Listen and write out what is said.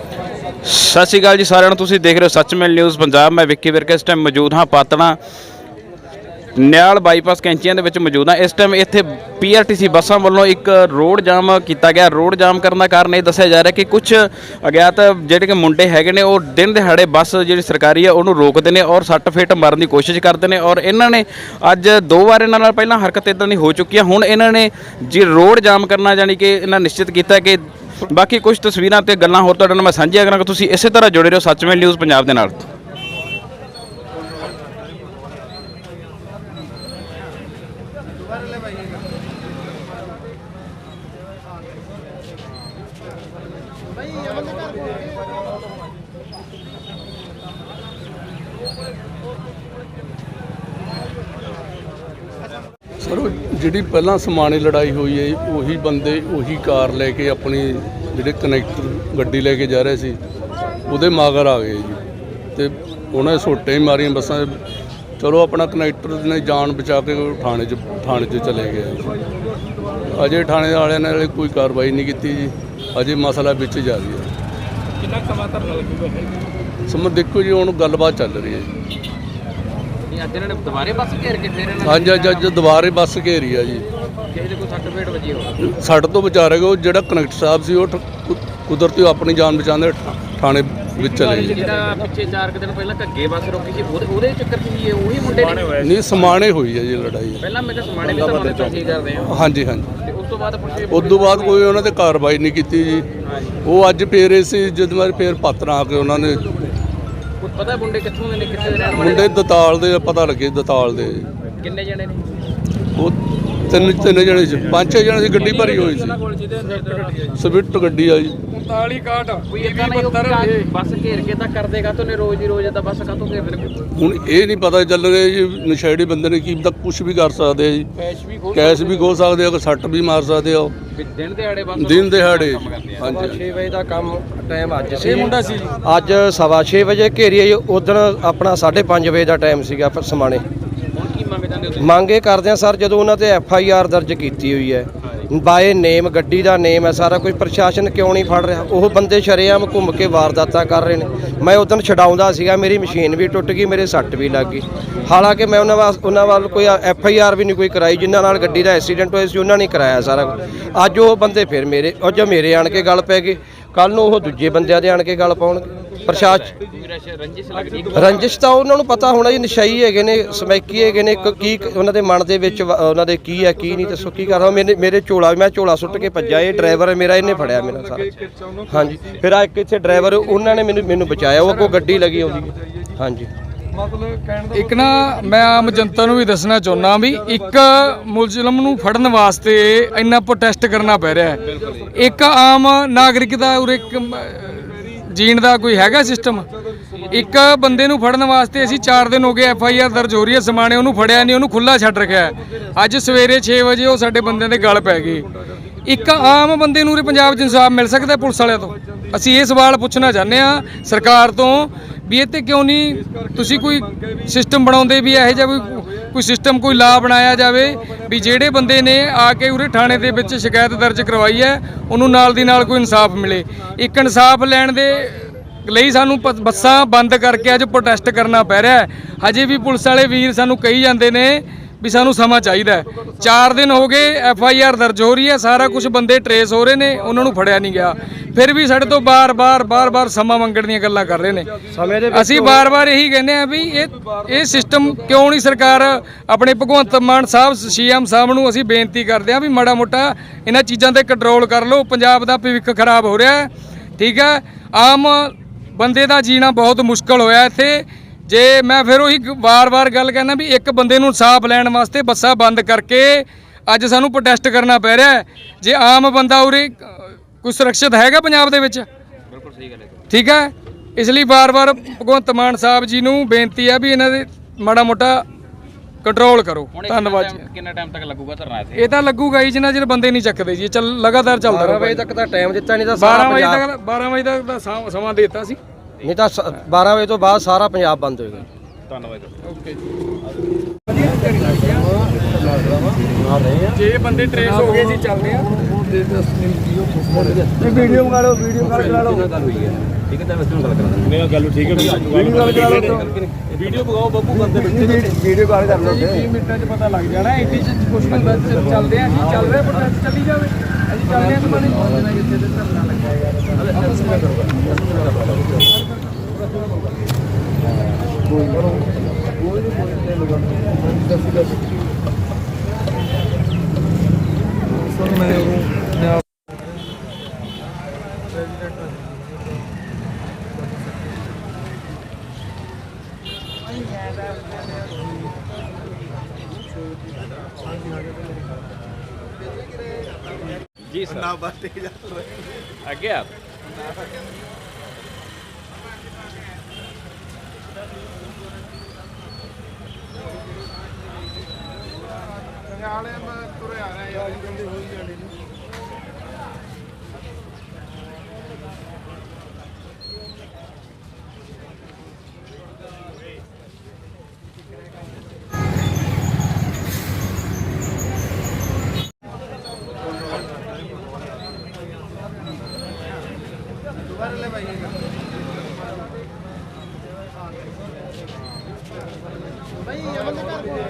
ਸਤਿ ਸ਼੍ਰੀ ਅਕਾਲ ਜੀ ਸਾਰਿਆਂ ਨੂੰ, ਤੁਸੀਂ ਦੇਖ ਰਹੇ ਹੋ ਸੱਚਮੇਲ ਨਿਊਜ਼ ਪੰਜਾਬ। ਮੈਂ ਵਿੱਕੀ ਵਿਰਕ, ਇਸ ਟਾਈਮ ਮੌਜੂਦ ਹਾਂ ਪਾਤਣਾ, ਨਿਆਲ ਬਾਈਪਾਸ ਕੈਂਚੀਆਂ ਦੇ ਵਿੱਚ ਮੌਜੂਦ ਹਾਂ। ਇਸ ਟਾਈਮ ਇੱਥੇ ਪੀਆਰਟੀਸੀ ਬੱਸਾਂ ਵੱਲੋਂ ਇੱਕ ਰੋਡ ਜਾਮ ਕੀਤਾ ਗਿਆ। ਰੋਡ ਜਾਮ ਕਰਨ ਦਾ ਕਾਰਨ ਇਹ ਦੱਸਿਆ ਜਾ ਰਿਹਾ ਕਿ ਕੁਝ ਅਗਿਆਤ ਜਿਹੜੇ ਕਿ ਮੁੰਡੇ ਹੈਗੇ ਨੇ, ਉਹ ਦਿਨ ਦਿਹਾੜੇ ਬੱਸ ਜਿਹੜੀ ਸਰਕਾਰੀ ਆ, ਉਹਨੂੰ ਰੋਕਦੇ ਨੇ ਔਰ ਸੱਟ ਫੇਟ ਮਾਰਨ ਦੀ ਕੋਸ਼ਿਸ਼ ਕਰਦੇ ਨੇ ਔਰ ਇਹਨਾਂ ਨੇ ਅੱਜ ਦੋ ਵਾਰ ਇਹਨਾਂ ਨਾਲ ਪਹਿਲਾਂ ਹਰਕਤ ਇਦਾਂ ਦੀ ਹੋ ਚੁੱਕੀ ਹੈ ਹੁਣ ਇਹਨਾਂ ਨੇ ਜੀ ਰੋਡ ਜਾਮ ਕਰਨਾ ਜਾਨੀ ਕਿ ਇਹਨਾਂ ਨਿਸ਼ਚਿਤ ਕੀਤਾ ਕਿ ਬਾਕੀ ਕੁਝ ਤਸਵੀਰਾਂ ਤੇ ਗੱਲਾਂ ਹੋਰ ਤੁਹਾਡੇ ਨਾਲ ਮੈਂ ਸਾਂਝੀਆਂ ਕਰਾਂਗਾ। ਤੁਸੀਂ ਇਸੇ ਤਰ੍ਹਾਂ ਜੁੜੇ ਰਹੋ ਸੱਚਮੇਲ ਨਿਊਜ਼ ਪੰਜਾਬ ਦੇ ਨਾਲ। ਸਰ ਜਿਹੜੀ ਪਹਿਲਾਂ ਸਮਾਣੇ ਲੜਾਈ ਹੋਈ ਹੈ, ਉਹੀ ਬੰਦੇ ਉਹੀ ਕਾਰ ਲੈ ਕੇ ਆਪਣੀ ਜਿਹੜੇ ਕਨੈਕਟਰ ਗੱਡੀ ਲੈ ਕੇ ਜਾ ਰਹੇ ਸੀ ਉਹਦੇ ਮਗਰ ਆ ਗਏ ਜੀ। ਤੇ ਉਹਨਾਂ ਨੇ ਸੋਟੇ ਹੀ ਮਾਰੀਆਂ ਬੱਸਾਂ। 'ਚ। ਚਲੋ ਆਪਣਾ ਕਨੈਕਟਰ ਨੇ ਜਾਨ ਬਚਾ ਕੇ ਥਾਣੇ 'ਚ ਥਾਣੇ 'ਚ ਚਲੇ ਗਏ ਜੀ। ਅਜੇ ਥਾਣੇ ਵਾਲਿਆਂ ਨੇ ਕੋਈ ਕਾਰਵਾਈ ਨਹੀਂ ਕੀਤੀ ਜੀ। ਅਜੇ ਮਸਲਾ ਵਿੱਚ ਜਾਰੀ ਹੈ ਕਿੰਨਾ ਸਮਾਂ ਧਰਨਾ ਲੱਗੂਗਾ ਸਮਾਂ ਦੇਖੋ ਜੀ ਹੁਣ ਗੱਲਬਾਤ ਚੱਲ ਰਹੀ ਹੈ ਜੀ। ਅੱਜ ਇਹਨਾਂ ਨੇ ਦੁਬਾਰੇ ਬੱਸ ਘੇਰ ਕੇ ਫੇਰ ਅੱਜ ਅੱਜ ਅੱਜ ਦੁਬਾਰੇ ਬੱਸ ਘੇਰੀ ਆ ਜੀ। ਕਿਸੇ ਕੋਈ ਸੱਟ ਫੇਟ ਵੱਜੀ ਤੋਂ ਬਚਾ ਰਹੇ ਉਹ ਜਿਹੜਾ ਕਨੈਕਟਰ ਸਾਹਿਬ ਸੀ ਉਹ ਠ- ਕੁਦਰਤੀ ਉਹ ਆਪਣੀ ਜਾਨ ਬਚਾਉਂਦੇ ਥਾਣੇ ਵਿੱਚ ਚਲੇ ਗਏ। ਜਿਹੜਾ ਪਿੱਛੇ 4 ਦਿਨ ਪਹਿਲਾਂ ਘੱਗੇ ਬੱਸ ਰੋਕੀ ਸੀ ਉਹਦੇ ਉਹਦੇ ਚੱਕਰ 'ਚ ਹੀ ਇਹ ਉਹੀ ਮੁੰਡੇ ਨੇ? ਨਹੀਂ ਸਮਾਣੇ ਹੋਈ ਹੈ ਜੀ ਲੜਾਈ। ਪਹਿਲਾਂ ਮੈਂ ਕਿਹਾ ਸਮਾਣੇ ਵੀ ਤਾਂ ਚੌਕੀ ਕਰਦੇ ਆ। ਹਾਂਜੀ ਹਾਂਜੀ। ਤੇ ਉਸ ਤੋਂ ਬਾਅਦ ਪੁੱਛੇ ਉਸ ਤੋਂ ਬਾਅਦ ਕੋਈ ਉਹਨਾਂ ਤੇ ਕਾਰਵਾਈ ਨਹੀਂ ਕੀਤੀ ਜੀ। ਉਹ ਅੱਜ ਫੇਰੇ ਸੀ ਜਦ ਮੈਂ ਫੇਰ ਪਾਤਰਾਂ ਆ ਕੇ ਉਹਨਾਂ ਨੇ ਕੁਝ ਪਤਾ ਮੁੰਡੇ ਕਿੱਥੋਂ ਦੇ ਨੇ ਕਿੱਥੇ ਦੇ ਰਹਿਣ ਵਾਲੇ ਮੁੰਡੇ ਦਤਾਲ ਦੇ ਪਤਾ ਲੱਗੇ ਦਤਾਲ ਦੇ ਕਿੰਨੇ ਜਣੇ ਨੇ? ਉਹ ਤਿੰਨ ਤਿੰਨ ਜਣੇ ਸੀ ਪੰਜ ਛੇ ਜਣੇ ਸੀ ਗੱਡੀ ਭਰੀ ਹੋਈ ਸੀ। ਸਵਿਫਟ ਗੱਡੀ ਆ ਜੀ। ਕੋਈ ਇਦਾਂ ਨਹੀਂ ਉਹ ਬੱਸ ਘੇਰ ਕੇ ਤਾਂ ਕਰਦੇ ਕਾ ਨੇ ਰੋਜ਼ ਦੀ ਰੋਜ਼ ਤਾਂ ਬੱਸ ਕਾਤੋਂ ਘੇਰਦੇ ਨੇ ਹੁਣ ਇਹ ਨਹੀਂ ਪਤਾ ਚੱਲ ਰਿਹਾ ਜੀ ਨਸ਼ੇੜੀ ਬੰਦੇ ਨੇ ਕੀ ਤੱਕ ਕੁਝ ਵੀ ਕਰ ਸਕਦੇ ਆ ਜੀ। ਕੈਸ਼ ਵੀ ਖੋਲ ਕੈਸ਼ ਵੀ ਖੋ ਸਕਦੇ ਆ ਸੱਟ ਵੀ ਮਾਰ ਸਕਦੇ ਆ। ਦਿਨ ਦਿਹਾੜੇ ਬੱਸ ਦਿਨ ਦਿਹਾੜੇ ਹਾਂਜੀ 6 ਵਜੇ ਦਾ ਕੰਮ ਟਾਈਮ ਅੱਜ। ਸੀ ਮੁੰਡਾ ਸੀ ਅੱਜ ਸਵਾ 6 ਵਜੇ ਘੇਰੀ ਹੈ ਉਦੋਂ ਆਪਣਾ 5:30 ਵਜੇ ਦਾ ਟਾਈਮ ਸੀਗਾ ਸਮਾਣੇ। ਮੰਗ ਜਾਂਦੇ ਹੋ ਮੰਗ ਇਹ ਕਰਦੇ ਆ ਸਰ ਜਦੋਂ ਉਹਨਾਂ ਤੇ ਐਫ ਆਈ ਆਰ ਦਰਜ ਕੀਤੀ ਹੋਈ ਹੈ। ਬਾਏ ਨੇਮ ਗੱਡੀ ਦਾ ਨੇਮ ਹੈ ਸਾਰਾ ਕੁਝ ਪ੍ਰਸ਼ਾਸਨ ਕਿਉਂ ਨਹੀਂ ਫੜ ਰਿਹਾ? ਉਹ ਬੰਦੇ ਸ਼ਰੇਆਮ ਘੁੰਮ ਕੇ ਵਾਰਦਾਤਾਂ ਕਰ ਰਹੇ ਨੇ। ਮੈਂ ਉਦੋਂ ਛਡਾਉਂਦਾ ਸੀਗਾ ਮੇਰੀ ਮਸ਼ੀਨ ਵੀ ਟੁੱਟ ਗਈ ਮੇਰੇ ਸੱਟ ਵੀ ਲੱਗ ਗਈ। ਹਾਲਾਂਕਿ ਮੈਂ ਉਹਨਾਂ ਵਾਸ ਉਹਨਾਂ ਵੱਲ ਕੋਈ ਐਫ ਆਈ ਆਰ ਵੀ ਨਹੀਂ ਕੋਈ ਕਰਾਈ ਜਿਨ੍ਹਾਂ ਨਾਲ ਗੱਡੀ ਦਾ ਐਕਸੀਡੈਂਟ ਹੋਇਆ ਸੀ ਉਹਨਾਂ ਨੇ ਕਰਾਇਆ ਸਾਰਾ। ਅੱਜ ਉਹ ਬੰਦੇ ਫਿਰ ਮੇਰੇ ਉਹ ਜੋ ਮੇਰੇ ਆਣ ਕੇ ਗੱਲ ਪੈ ਗਏ। ਕੱਲ ਨੂੰ ਉਹ ਦੂਜੇ ਬੰਦਿਆਂ ਦੇ ਆਣ ਕੇ ਗੱਲ ਪਾਉਣਗੇ। ਪ੍ਰਸ਼ਾਸਨ ਰੰਜਿਸ਼ ਲੱਗਦੀ ਰੰਜਿਸ਼ ਤਾਂ ਉਹਨਾਂ ਨੂੰ ਪਤਾ ਹੋਣਾ ਜੀ, ਨਸ਼ਈ ਹੈਗੇ ਨੇ, ਸਮੈਕੀ ਹੈਗੇ ਨੇ ਕ- ਕੀ ਉਹਨਾਂ ਦੇ ਮਨ ਦੇ ਵਿੱਚ ਵ- ਉਹਨਾਂ ਦੇ ਕੀ ਹੈ, ਕੀ ਨਹੀਂ ਸੋ ਕੀ ਕਰ ਰਿਹਾ ਮੇਰੇ ਮੇਰੇ ਝੋਲਾ ਮੈਂ ਝੋਲਾ ਸੁੱਟ ਕੇ ਭੱਜਿਆ, ਇਹ ਡਰਾਈਵਰ ਹੈ ਮੇਰਾ, ਇਹਨੇ ਫੜਿਆ ਮੇਰਾ ਸਾਰਾ। ਹਾਂਜੀ। ਫਿਰ ਆ ਇੱਕ ਇੱਥੇ ਡਰਾਈਵਰ, ਉਹਨਾਂ ਨੇ ਮੈਨੂੰ ਮੈਨੂੰ ਬਚਾਇਆ, ਉਹ ਅੱਗੋਂ ਗੱਡੀ ਲੱਗੀ ਆਉਂਦੀ ਹੈ। ਹਾਂਜੀ। ਇੱਕ ਨਾ ਮੈਂ ਆਮ ਜਨਤਾ ਨੂੰ ਵੀ ਦੱਸਣਾ ਚਾਹੁੰਦਾ ਵੀ ਇੱਕ ਮੁਲਜ਼ਮ ਨੂੰ ਫੜਨ ਵਾਸਤੇ ਇੰਨਾ ਪ੍ਰੋਟੈਸਟ ਕਰਨਾ ਪੈ ਰਿਹਾ ਹੈ। ਇੱਕ ਆਮ ਨਾਗਰਿਕ ਦਾ ਉਰੇ ਜੀਣ ਦਾ ਕੋਈ ਹੈਗਾ ਸਿਸਟਮ ਇੱਕ ਬੰਦੇ ਨੂੰ ਫੜਨ ਵਾਸਤੇ ਅਸੀਂ 4 ਦਿਨ ਹੋ ਗਏ ਐਫ ਆਈ ਆਰ ਦਰਜ ਹੋ ਰਹੀ ਹੈ ਸਮਾਣੇ ਉਹਨੂੰ ਫੜਿਆ ਨਹੀਂ ਉਹਨੂੰ ਖੁੱਲਾ ਛੱਡ ਰੱਖਿਆ। ਅੱਜ ਸਵੇਰੇ 6 ਵਜੇ ਉਹ ਸਾਡੇ ਬੰਦਿਆਂ ਦੇ ਗਲ ਪੈ ਗਏ। ਇੱਕ ਆਮ ਬੰਦੇ ਨੂੰ ਪੰਜਾਬ 'ਚ ਇਨਸਾਫ ਮਿਲ ਸਕਦਾ ਪੁਲਿਸ ਵਾਲਿਆਂ ਤੋਂ? ਅਸੀਂ ਇਹ ਸਵਾਲ ਪੁੱਛਣਾ ਚਾਹੁੰਦੇ ਆ ਸਰਕਾਰ ਤੋਂ ਵੀ ਇਹ ਤੇ ਕਿਉਂ ਨਹੀਂ ਤੁਸੀਂ ਕੋਈ ਸਿਸਟਮ ਬਣਾਉਂਦੇ ਵੀ ਇਹੋ ਜਿਹਾ ਕੋਈ ਕੋਈ ਸਿਸਟਮ ਕੋਈ ਲਾ ਬਣਾਇਆ ਜਾਵੇ ਵੀ ਜਿਹੜੇ ਬੰਦੇ ਨੇ ਆ ਕੇ ਉਰੇ ਥਾਣੇ ਦੇ ਵਿੱਚ ਸ਼ਿਕਾਇਤ ਦਰਜ ਕਰਵਾਈ ਹੈ ਉਹਨੂੰ ਨਾਲ ਦੀ ਨਾਲ ਕੋਈ ਇਨਸਾਫ ਮਿਲੇ। ਇੱਕ ਇਨਸਾਫ ਲੈਣ ਦੇ ਲਈ ਸਾਨੂੰ ਬੱਸਾਂ ਬੰਦ ਕਰਕੇ ਅੱਜ ਪ੍ਰੋਟੈਸਟ ਕਰਨਾ ਪੈ ਰਿਹਾ ਹੈ। ਹਜੇ ਵੀ ਪੁਲਿਸ ਵਾਲੇ ਵੀਰ ਸਾਨੂੰ ਕਹੀ ਜਾਂਦੇ ਨੇ ਵੀ ਸਾਨੂੰ ਸਮਾਂ ਚਾਹੀਦਾ ਹੈ। 4 ਦਿਨ ਹੋ ਗਏ ਐਫ ਆਈ ਆਰ ਦਰਜ ਹੋ ਰਹੀ ਹੈ ਸਾਰਾ ਕੁਝ ਬੰਦੇ ਟਰੇਸ ਹੋ ਰਹੇ ਨੇ ਉਹਨਾਂ ਨੂੰ ਫੜਿਆ ਨਹੀਂ ਗਿਆ। ਫਿਰ ਵੀ ਸਾਡੇ ਤੋਂ ਬਾਰ-ਬਾਰ ਬਾਰ-ਬਾਰ ਸਮਾਂ ਮੰਗਣ ਦੀਆਂ ਗੱਲਾਂ ਕਰ ਰਹੇ ਨੇ। ਅਸੀਂ ਬਾਰ-ਬਾਰ ਇਹੀ ਕਹਿੰਦੇ ਆ ਵੀ ਇਹ ਇਹ ਸਿਸਟਮ ਕਿਉਂ ਨਹੀਂ ਸਰਕਾਰ ਆਪਣੇ ਭਗਵੰਤ ਮਾਨ ਸਾਹਿਬ ਸੀਐਮ ਸਾਹਿਬ ਨੂੰ ਅਸੀਂ ਬੇਨਤੀ ਕਰਦੇ ਆ ਵੀ ਮਾੜਾ ਮੋਟਾ ਇਹਨਾਂ ਚੀਜ਼ਾਂ ਤੇ ਕੰਟਰੋਲ ਕਰ ਲਓ ਪੰਜਾਬ ਦਾ ਭਵਿੱਖ ਖਰਾਬ ਹੋ ਰਿਹਾ ਹੈ। ਠੀਕ ਹੈ? ਆਮ ਬੰਦੇ ਦਾ ਜੀਣਾ ਬਹੁਤ ਮੁਸ਼ਕਲ ਹੋਇਆ ਇੱਥੇ। ਜੇ ਮੈਂ ਫਿਰ ਉਹੀ ਵਾਰ-ਵਾਰ ਗੱਲ ਕਹਿੰਦਾ ਵੀ ਇੱਕ ਬੰਦੇ ਨੂੰ ਇਨਸਾਫ ਲੈਣ ਵਾਸਤੇ ਬੱਸਾਂ ਬੰਦ ਕਰਕੇ ਅੱਜ ਸਾਨੂੰ ਪ੍ਰੋਟੈਸਟ ਕਰਨਾ ਪੈ ਰਿਹਾ ਹੈ। ਜੇ ਆਮ ਬੰਦਾ ਉਰੇ ਕੋਈ ਸੁਰੱਖਿਅਤ ਹੈਗਾ ਪੰਜਾਬ ਦੇ ਵਿੱਚ? ਬਿਲਕੁਲ ਸਹੀ ਗੱਲ ਹੈ ਠੀਕ ਹੈ? ਇਸ ਲਈ ਵਾਰ-ਵਾਰ ਭਗਵੰਤ ਮਾਨ ਸਾਹਿਬ ਜੀ ਨੂੰ ਬੇਨਤੀ ਹੈ ਵੀ ਇਹਨਾਂ ਦੇ ਮਾੜਾ ਮੋਟਾ ਕੰਟਰੋਲ ਕਰੋ। ਧੰਨਵਾਦ ਕਿੰਨਾ ਜੀ। ਟਾਈਮ- ਕਿੰਨਾ ਟਾਈਮ ਤੱਕ ਲੱਗੂਗਾ ਧਰਨਾ ਇੱਥੇ? ਇਹ ਤਾਂ ਲੱਗੂਗਾ ਹੀ ਜਿੰਨਾ ਚਿਰ ਬੰਦੇ ਨਹੀਂ ਚੱਕਦੇ ਜੀ। ਇਹ ਚੱਲ ਲਗਾਤਾਰ ਚੱਲਦਾ 12 ਵਜੇ ਰਹੂਗਾ ਤੱਕ ਤਾਂ ਟਾਈਮ ਦਿੱਤਾ ਨਹੀਂ ਤਾਂ 12 ਸਾਰਾ ਵਜੇ ਤੱਕ 12 ਵਜੇ ਤੱਕ ਦਾ ਸਮਾਂ- ਸਮਾਂ ਦੇ ਦਿੱਤਾ ਸੀ। ਨਹੀਂ ਤਾਂ ਸ- 12 ਵਜੇ ਤੋਂ ਬਾਅਦ ਸਾਰਾ ਪੰਜਾਬ ਬੰਦ ਹੋਏਗਾ ਧੰਨਵਾਦ ਓਕੇ ਜੇ ਬੰਦੇ ਟਰੇਸ ਹੋ ਗਏ ਜੀ ਚੱਲਦੇ ਆ ਵੀਡੀਓ ਮੰਗਾ ਲਓ ਵੀਡੀਓ ਕਾਲ ਕਰਾ ਲਓ। ਠੀਕ ਹੈ ਤਾਂ ਵੈਸੇ ਗੱਲ ਕਰਾ ਦਿੰਦੇ ਮੇਰਾ ਗੱਲ ਠੀਕ ਹੈ ਵੀਡੀਓ ਕਾਲ ਕਰਾ ਲਓ ਵੀਡੀਓ ਪਗਾਓ ਬੱਬੂ ਬੰਦੇ ਵੀਡੀਓ ਕਾਲ ਕਰ ਲਓ 20 ਮਿੰਟਾਂ 'ਚ ਪਤਾ ਲੱਗ ਜਾਣਾ ਐਡੀ ਚ ਕੁਝ ਨਹੀਂ ਹੁੰਦਾ ਚ- ਚੱਲਦੇ ਆ ਜੀ ਚੱਲ ਰਿਹਾ ਪ੍ਰੋਟੈਸਟ ਚੱਲੀ ਜਾਵੇ। ਅਸੀਂ ਚੱਲਦੇ ਆ ਤੁਹਾਨੂੰ ਪਹੁੰਚ ਜਾਣਾ ਜਿੱਥੇ ਤੇ ਧਰਨਾ ਲੱਗਾ ਯਾਰ ਜੀ ਸਰ जी सर ना बातें आगे आप ਵਾਲੇ ਮੈਂ ਤੁਰਿਆ ਰਿਹਾ ਯਾਰ ਕਹਿੰਦੇ ਹੋਈ ਜਾਂਦੇ ਨੇ। ahí, ya mande cargo.